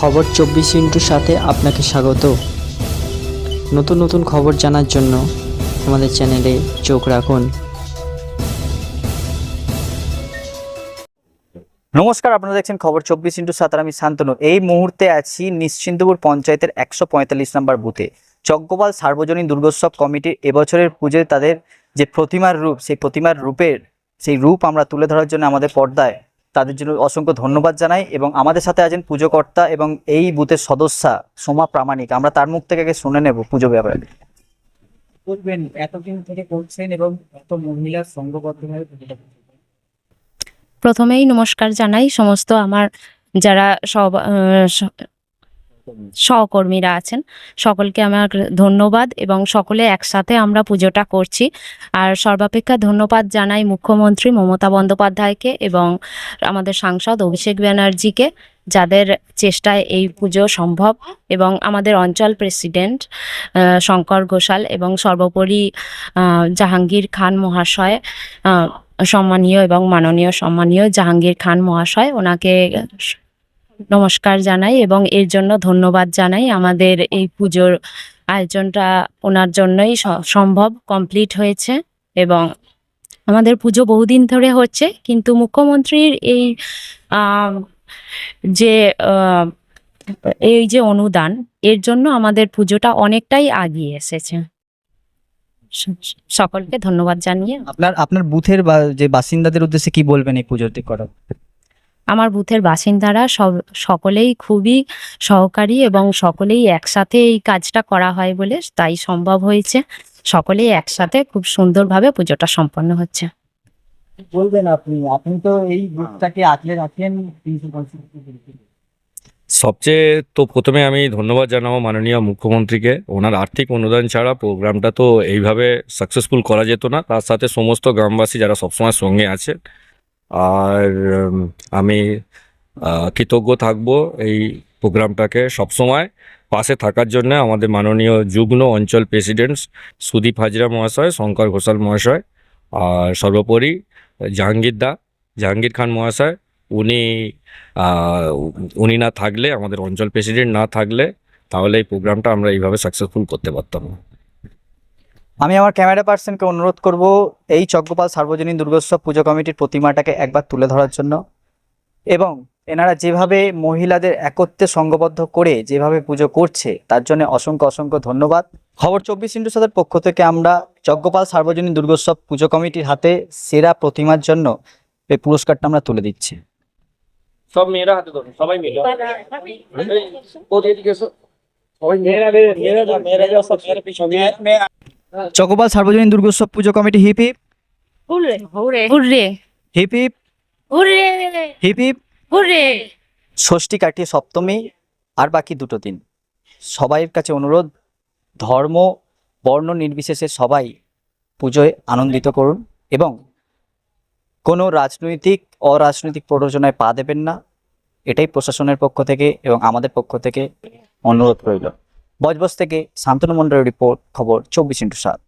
খবর চব্বিশ ইন্টুর সাথে আপনাকে স্বাগত। নতুন নতুন খবর জানার জন্য আমাদের চ্যানেলে চোখ রাখুন। নমস্কার, আপনারা দেখছেন খবর চব্বিশ ইন্টু সাত আমি শান্তনু। এই মুহূর্তে আছি নিশ্চিন্তপুর পঞ্চায়েতের একশো পঁয়তাল্লিশ নম্বর বুথে। যজ্ঞপাল সার্বজনীন দুর্গোৎসব কমিটির এবছরের পুজোয় তাদের যে প্রতিমার রূপ, সেই প্রতিমার রূপের, সেই রূপ আমরা তুলে ধরার জন্য আমাদের পর্দায় তাদের জন্য অসংখ্য ধন্যবাদ জানাই এবং আমাদের সাথে আছেন পুজোকর্তা এবং এই বুথের সদস্যা সোমা প্রামাণিক। আমরা তার মুখ থেকে আগে শুনে নেব পুজো ব্যাপারে। বলবেন এতদিন থেকে করছেন এবং এত মহিলা সংঘবদ্ধভাবে প্রথমেই নমস্কার জানাই সমস্ত আমার যারা সব সহকর্মীরা আছেন। সকলকে আমার ধন্যবাদ এবং সকলে একসাথে আমরা পুজোটা করছি। আর সর্বাপেক্ষা ধন্যবাদ জানাই মুখ্যমন্ত্রী মমতা বন্দ্যোপাধ্যায়কে এবং আমাদের সাংসদ অভিষেক ব্যানার্জিকে, যাদের চেষ্টায় এই পুজো সম্ভব এবং আমাদের অঞ্চল প্রেসিডেন্ট শঙ্কর ঘোষাল এবং সর্বোপরি জাহাঙ্গীর খান মহাশয় সম্মানীয় এবং মাননীয় সম্মানীয় জাহাঙ্গীর খান মহাশয়, ওনাকে নমস্কার জানাই এবং এর জন্য ধন্যবাদ জানাই। আমাদের এই পুজোর আয়োজনটা ওনার জন্যই সম্ভব কমপ্লিট হয়েছে এবং আমাদের পুজো বহুদিন ধরে হচ্ছে। কিন্তু মুখ্যমন্ত্রীর এই যে এই যে অনুদান, এর জন্য আমাদের পুজোটা অনেকটাই আগিয়ে এসেছে। সকলকে ধন্যবাদ জানিয়ে। আপনার আপনার বুথের বা, যে বাসিন্দাদের উদ্দেশ্যে কি বলবেন এই পুজোটি করা আমার বুথের বাসিন্দারা সব সকলেই খুবই সহকারী এবং সকলেই একসাথে এই কাজটা করা হয় বলে তাই সম্ভব হয়েছে। সকলেই একসাথে খুব সুন্দরভাবে পুজোটা সম্পন্ন হচ্ছে। বলবেন আপনি আপনি তো এই বুথটাকে আঁকলে রাখেন সবচেয়ে তো প্রথমে আমি ধন্যবাদ জানাব মাননীয় মুখ্যমন্ত্রীকে। ওনার আর্থিক অনুদান ছাড়া প্রোগ্রামটা তো এইভাবে সাকসেসফুল করা যেত না। তার সাথে সমস্ত গ্রামবাসী যারা সবসময় সঙ্গে আছে আর আমি কৃতজ্ঞ থাকব এই প্রোগ্রামটাকে সবসময় পাশে থাকার জন্য আমাদের মাননীয় যুগ্ম অঞ্চল প্রেসিডেন্ট সুদীপ হাজরা মহাশয়, শঙ্কর ঘোষাল মহাশয়, আর সর্বোপরি জাহাঙ্গীর দা, জাহাঙ্গীর খান মহাশয়। উনি উনি না থাকলে, আমাদের অঞ্চল প্রেসিডেন্ট না থাকলে তাহলে এই প্রোগ্রামটা আমরা এইভাবে সাকসেসফুল করতে পারতাম না। আমি আমার ক্যামেরা পার্সনকে অনুরোধ করব এই চক্রপাল সার্বজনীন দুর্গোৎসব পুজো কমিটির প্রতিমাটাকে একবার তুলে ধরার জন্য। এবং এনারা যেভাবে মহিলাদের একত্রে সংঘবদ্ধ করে যেভাবে পুজো করছে তার জন্য অসংখ্য অসংখ্য ধন্যবাদ। খবর চব্বিশ ইন্টু সাতের পক্ষ থেকে আমরা যজ্ঞপাল সার্বজনীন দুর্গোৎসব পুজো কমিটির হাতে সেরা প্রতিমার জন্য এই পুরস্কারটা আমরা তুলে দিচ্ছি। সব মেয়েরা হাতে ধরুন সবাই মিলে চকোপাল সার্বজনীন দুর্গোৎসব পুজো committee hip. Hip hurray. Hurray. Hip. Hip hurray. Hip hip. Hurray. Shashthi কাটিয়ে সপ্তমী আর বাকি দুটো দিন। সবাইয়ের কাছে অনুরোধ ধর্ম বর্ণ নির্বিশেষে সবাই পুজোয় আনন্দিত করুন এবং কোনো রাজনৈতিক অরাজনৈতিক প্ররোচনায় পা দেবেন না। এটাই প্রশাসনের পক্ষ থেকে এবং আমাদের পক্ষ থেকে অনুরোধ রইল। বজবজ থেকে শান্তনু মন্ডলের রিপোর্ট খবর চব্বিশ ইন্টু সাত।